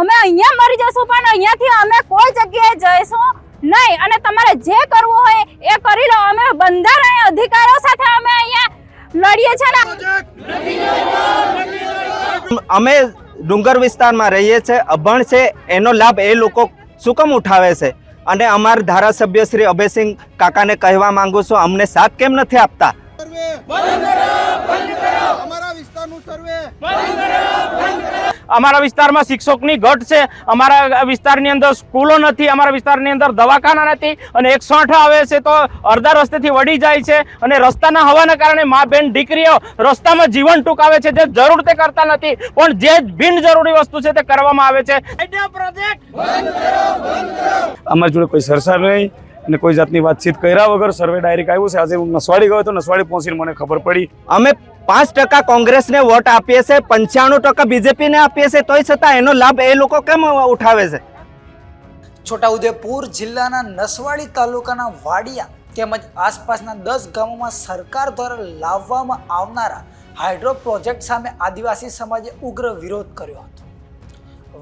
અમે અહીંયા મરી જશું પણ અહીંયાથી અમે કોઈ જગ્યાએ જઈશું નહીં. અને તમારે જે કરવું હોય એ કરી લો. અમે બંધારણ અધિકારો સાથે અમે અહીંયા લડીએ છીએ ને. અમે ડુંગર વિસ્તારમાં રહીએ છીએ. અભણ છે એનો લાભ એ લોકો શું કમ ઉઠાવે છે? અને અમારા ધારાસભ્ય શ્રી અભયસિંહ કાકાને કહેવા માંગુ છું અમને સાથ કેમ નથી આપતા? સર્વે અમારા વિસ્તારનું સર્વે. અમારા વિસ્તારમાં શિક્ષકની ઘટ છે. અમારા વિસ્તારની અંદર સ્કૂલો નથી અમારા વિસ્તારની અંદર દવાખાના નથી અને એકસો આઠ આવે છે તો અડધા રસ્તેથી વળી જાય છે અને રસ્તાના હોવાના કારણે મા બેન દીકરીઓ રસ્તામાં જીવન ટૂંકાવે છે જે જરૂર તે કરતા નથી. પણ જે બિનજરૂરી વસ્તુ છે તે કરવામાં આવે છે. અમારી જોડે કોઈ સરસાર નહીં. અને કોઈ જાતની વાતચીત કર્યા વગર સર્વે ડાયરેક્ટ આવ્યું છે. આજે હું નસવાડી ગયો હતો નસવાડી પહોંચીને મને ખબર પડી. અમે પાંચ ટકા કોંગ્રેસને વોટ આપીએ છીએ પંચાણું ટકા બીજેપીને આપીએ છીએ તોય છતાં એનો લાભ એ લોકો કેમ ઉઠાવે છે? છોટાઉદેપુર જિલ્લાના નસવાડી તાલુકાના વાડિયા તેમજ આસપાસના દસ ગામોમાં સરકાર દ્વારા લાવવામાં આવનારા હાઇડ્રો પ્રોજેક્ટ સામે આદિવાસી સમાજે ઉગ્ર વિરોધ કર્યો હતો.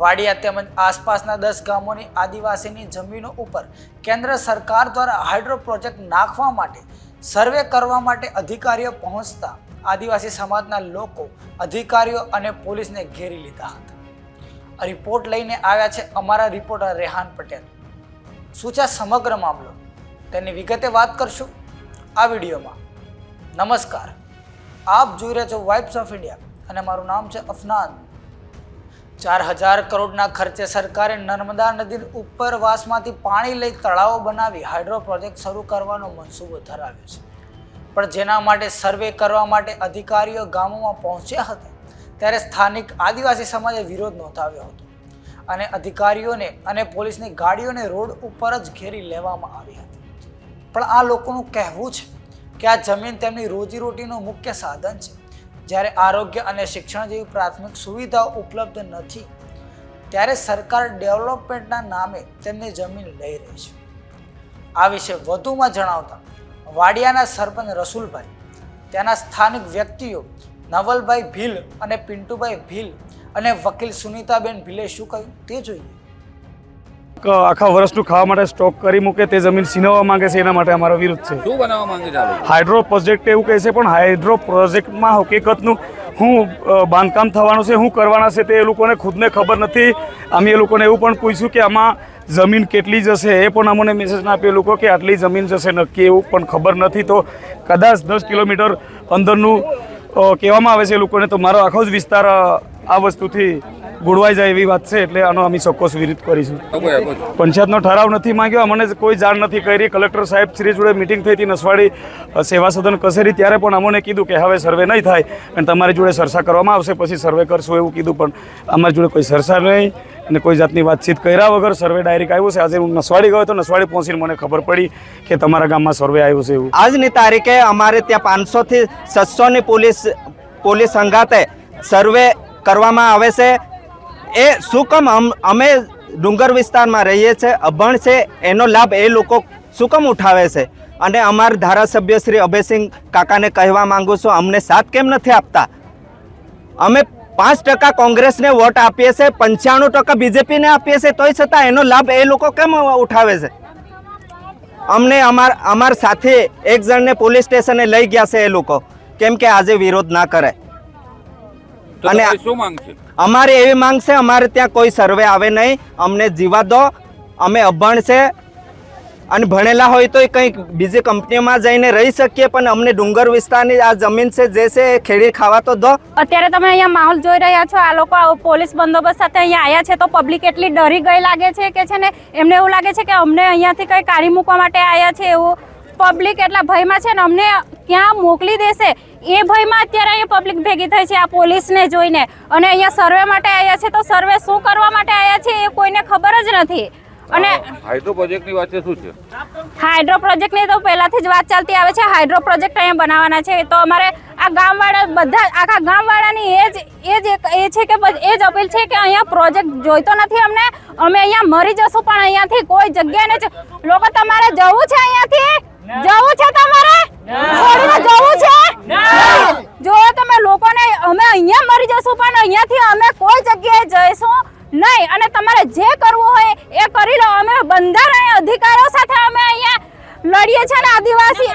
વાડિયા તેમજ આસપાસના દસ ગામોની આદિવાસીની જમીનો ઉપર કેન્દ્ર સરકાર દ્વારા હાઇડ્રો પ્રોજેક્ટ નાખવા માટે, સર્વે કરવા માટે અધિકારીઓ પહોંચતા આદિવાસી સમાજના લોકો, અધિકારીઓ અને પોલીસને ઘેરી લીધા હતા. રિપોર્ટ લઈને આવ્યા છે અમારા રિપોર્ટર રેહાન પટેલ. શું છે સમગ્ર મામલો? તેની વિગતે વાત કરશું આ વિડીયોમાં. નમસ્કાર. આપ જોઈ રહ્યા છો વાઇબ્સ ઓફ ઇન્ડિયા અને મારું નામ છે અફનાન. ચાર હજાર કરોડના ખર્ચે સરકારે નર્મદા નદી ઉપરવાસમાંથી પાણી લઈ તળાવો બનાવી હાઇડ્રો પ્રોજેક્ટ શરૂ કરવાનો મનસૂબો ધરાવ્યો છે. પણ જેના માટે સર્વે કરવા માટે અધિકારીઓ ગામોમાં પહોંચ્યા હતા, ત્યારે સ્થાનિક આદિવાસી સમાજે વિરોધ નોંધાવ્યો હતો અને અધિકારીઓને અને પોલીસની ગાડીઓને રોડ ઉપર જ ઘેરી લેવામાં આવી હતી. પણ આ લોકોનું કહેવું છે કે આ જમીન તેમની રોજીરોટીનું મુખ્ય સાધન છે. જ્યારે આરોગ્ય અને શિક્ષણ જેવી પ્રાથમિક સુવિધાઓ ઉપલબ્ધ નથી, ત્યારે સરકાર ડેવલપમેન્ટના નામે તેમની જમીન લઈ રહી છે. આ વિશે વધુમાં જણાવતા વાડિયાના સરપંચ રસુલભાઈ, ત્યાંના સ્થાનિક વ્યક્તિઓ નવલભાઈ ભીલ અને પિન્ટુભાઈ ભીલ અને વકીલ સુનીતાબેન ભીલે શું કહ્યું તે જોઈએ. આખા વર્ષનું ખાવા માટે સ્ટોક કરી મૂકે તે જમીન છીનવવા માંગે છે એના માટે અમારો વિરોધ છે. શું બનાવવા માંગે છે હાઇડ્રો પ્રોજેક્ટ એવું કહે છે પણ હાઇડ્રો પ્રોજેક્ટમાં હકીકતનું હું બાંધકામ થવાનું છે શું કરવાના છે તે એ લોકોને ખુદને ખબર નથી. અમે એ લોકોને એવું પણ પૂછ્યું કે આમાં જમીન કેટલી જશે એ પણ અમને મેસેજ ના આપ્યો લોકો કે આટલી જમીન જશે નક્કી એવું પણ ખબર નથી. તો કદાચ દસ કિલોમીટર અંદરનું કહેવામાં આવે છે એ લોકોને તો મારો આખો જ વિસ્તાર આ વસ્તુથી ગુડવાઈ જાય એવી વાત છે એટલે આનો અમે ચોક્કસ વિરોધ કરીશું. પંચાયતનો ઠરાવ નથી માંગ્યો, અમને કોઈ જાણ નથી કરી. કલેક્ટર સાહેબ શ્રી જોડે મિટિંગ થઈ હતી, નસવાડી સેવા સદન કસેરી ત્યારે પણ અમને કીધું કે હવે સર્વે નહીં થાય અને તમારી જોડે સરસા કરવામાં આવશે, પછી સર્વે કરશું એવું કીધું, પણ અમારી જોડે કોઈ સરસા નહીં અને કોઈ જાતની વાતચીત કર્યા વગર સર્વે ડાયરેક્ટ આવ્યું છે. આજે હું નસવાડી ગયો તો નસવાડી પહોંચીને મને ખબર પડી કે તમારા ગામમાં સર્વે આવ્યું છે એવું. આજની તારીખે અમારે ત્યાં પાંચસોથી છસોની પોલીસ પોલીસ સંઘાતે સર્વે કરવામાં આવે છે. એ શું કામ અમ- ડુંગર વિસ્તારમાં રહીએ છીએ અભણ છે એનો લાભ એ લોકો શું કામ ઉઠાવે છે? અને અમારા ધારાસભ્ય શ્રી અભયસિંહ કાકાને કહેવા માંગુ છું અમને સાથ કેમ નથી આપતા? અમે પાંચ ટકા કોંગ્રેસને વોટ આપીએ છીએ પંચાણું ટકા બીજેપીને આપીએ છીએ તોય છતાં એનો લાભ એ લોકો કેમ ઉઠાવે છે? અમને અમાર અમાર સાથે એક જણને પોલીસ સ્ટેશને લઈ ગયા છે એ લોકો કેમ કે આજે વિરોધ ના કરે. અને શું માંગ છે અમારે એવી માંગ છે, અમારે ત્યાં કોઈ સર્વે આવે નહીં. અમને જીવા દો. અમે અભણ છે. અને ભણેલા હોય તો કંઈક બીજી કંપનીઓમાં જઈને રહી શકીએ, પણ અમને ડુંગર વિસ્તારની આ જમીન છે, જે છે, એ ખેડી ખાવા તો દો. અત્યારે તમે અહીંયા માહોલ જોઈ રહ્યા છો, આ લોકો પોલીસ બંદોબસ્ત સાથે અહીંયા આવ્યા છે, તો પબ્લિક એટલી ડરી ગઈ લાગે છે કે છે ને, એમને એવું લાગે છે કે અમને અહીંયાથી કંઈ કાઢી મૂકવા માટે આવ્યા છે એવું. પબ્લિક એટલા ભયમાં છે ને, અમને ક્યાં મોકલી દેશે? એ ભયમાં અત્યારે અહીંયા પબ્લિક ભેગી થઈ છે આ પોલીસને જોઈને. અને અહીંયા સર્વે માટે આવ્યા છે તો સર્વે શું કરવા માટે આવ્યા છે એ કોઈને ખબર જ નથી. અને હાઇડ્રો પ્રોજેક્ટની વાત છે શું છે? હાઇડ્રો પ્રોજેક્ટની તો પહેલાથી જ વાત ચાલતી આવે છે. હાઇડ્રો પ્રોજેક્ટ અહીંયા બનાવવાના છે. તો અમારે આ ગામવાળા બધા આખા ગામવાળાની એ જ એ જ એ છે કે એ જ અપીલ છે કે અહીંયા પ્રોજેક્ટ જોઈતો નથી અમને. અમે અહીંયા મરી જશું પણ અહીંયાથી કોઈ જગ્યાને લોકો તમારે જવું છે અહીંયાથી? જવું છે તમારે? છોડીને જવું છે? જો તમે લોકોને અમે અહીંયા મરી જશું પણ અહીંયાથી અમે કોઈ જગ્યાએ જઈશું નહીં. અને તમારે જે કરવું હોય એ કરી લો. અમે બંધારણ અધિકારો સાથે અમે અહીંયા લડીએ છીએ ને આદિવાસી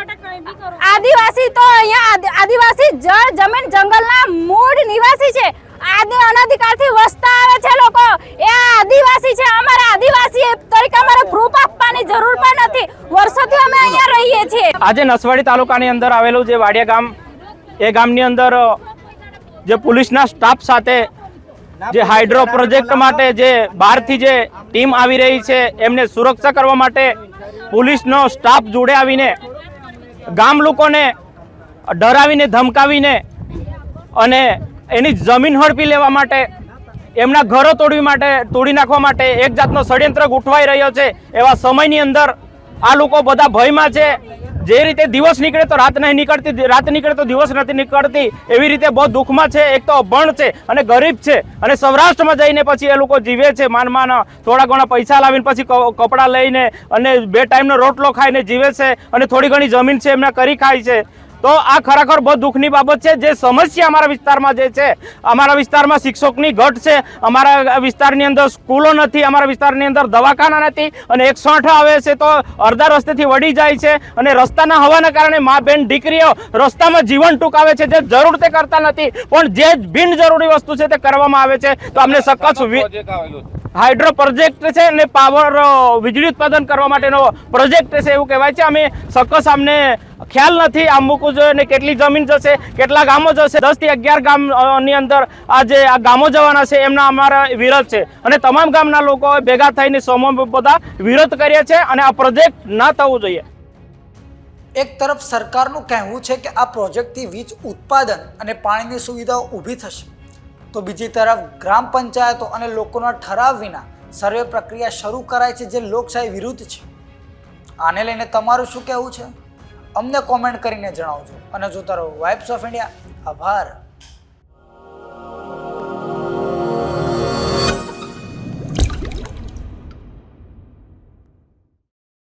આદિવાસી તો અહીંયા આદિવાસી જળ જમીન જંગલના મૂળ નિવાસી છે. આદિ અનાધિકારથી વસતા આવે છે લોકો. એ આદિવાસી છે. અમારા આદિવાસી તરીકે અમારે પ્રૂફ આપવાની જરૂર પણ નથી વર્ષોથી અમે છીએ આજે નસવાડી તાલુકાની અંદર આવેલું જે વાડિયા ગામ, એ ગામની અંદર જે પોલીસના સ્ટાફ સાથે જે હાઇડ્રો પ્રોજેક્ટ માટે જે બહારથી જે ટીમ આવી રહી છે, એમને સુરક્ષા કરવા માટે પોલીસનો સ્ટાફ જોડે આવીને ગામ લોકોને ડરાવીને, ધમકાવીને અને એની જમીન હડપી લેવા માટે, એમના ઘરો તોડવી માટે, તોડી નાખવા માટે એક જાતનો ષડયંત્ર ગોઠવાઈ રહ્યો છે. એવા સમયની અંદર આ લોકો બધા ભયમાં છે. જે રીતે દિવસ નીકળે તો રાત નહીં નીકળતી, રાત નીકળે તો દિવસ નથી નીકળતી. એવી રીતે બહુ દુઃખમાં છે, એક તો અભણ છે અને ગરીબ છે. અને સૌરાષ્ટ્રમાં જઈને પછી એ લોકો જીવે છે, માન થોડા ઘણા પૈસા લાવીને પછી કપડાં લઈને અને બે ટાઈમનો રોટલો ખાઈને જીવે છે અને થોડી ઘણી જમીન છે, એમને કરી ખાય છે. તો આ ખરેખર બહુ દુઃખની બાબત છે. જે સમસ્યા અમારા વિસ્તારમાં જે છે અમારા વિસ્તારમાં શિક્ષકની ઘટ છે. અમારા વિસ્તારની અંદર સ્કૂલો નથી અમારા વિસ્તારની અંદર દવાખાના નથી અને એકસો આઠ આવે છે તો અડધા રસ્તેથી વળી જાય છે અને રસ્તાના હોવાના કારણે મા બેન દીકરીઓ રસ્તામાં જીવન ટૂંકાવે છે. જે જરૂર તે કરતા નથી પણ જે બિનજરૂરી વસ્તુ છે તે કરવામાં આવે છે. તો અમને સખત હાઇડ્રો પ્રોજેક્ટ છે અને પાવર વીજળી ઉત્પાદન કરવા માટેનો પ્રોજેક્ટ છે એવું કહેવાય છે. અમે સક્કસ અમને ખ્યાલ નથી આમ મૂકવું જોઈએ ને કેટલી જમીન જશે, કેટલા ગામો જશે. દસથી અગિયાર ગામની અંદર આ જે, આ ગામો જવાના છે એમના અમારા વિરોધ છે. અને તમામ ગામના લોકો ભેગા થઈને સમૂહ બધા વિરોધ કરીએ છે અને આ પ્રોજેક્ટ ના થવું જોઈએ. એક તરફ સરકારનું કહેવું છે કે આ પ્રોજેક્ટથી વીજ ઉત્પાદન અને પાણીની સુવિધાઓ ઊભી થશે. તો બીજી તરફ ગ્રામ પંચાયતો અને લોકોના ઠરાવ વિના સર્વે પ્રક્રિયા શરૂ કરાય છે જે લોકશાહી વિરુદ્ધ છે. આને લઈને તમારું શું કહેવું છે? અમને કોમેન્ટ કરીને જણાવજો. અને જોતા રહો વાઇબ્સ ઓફ ઇન્ડિયા આભાર.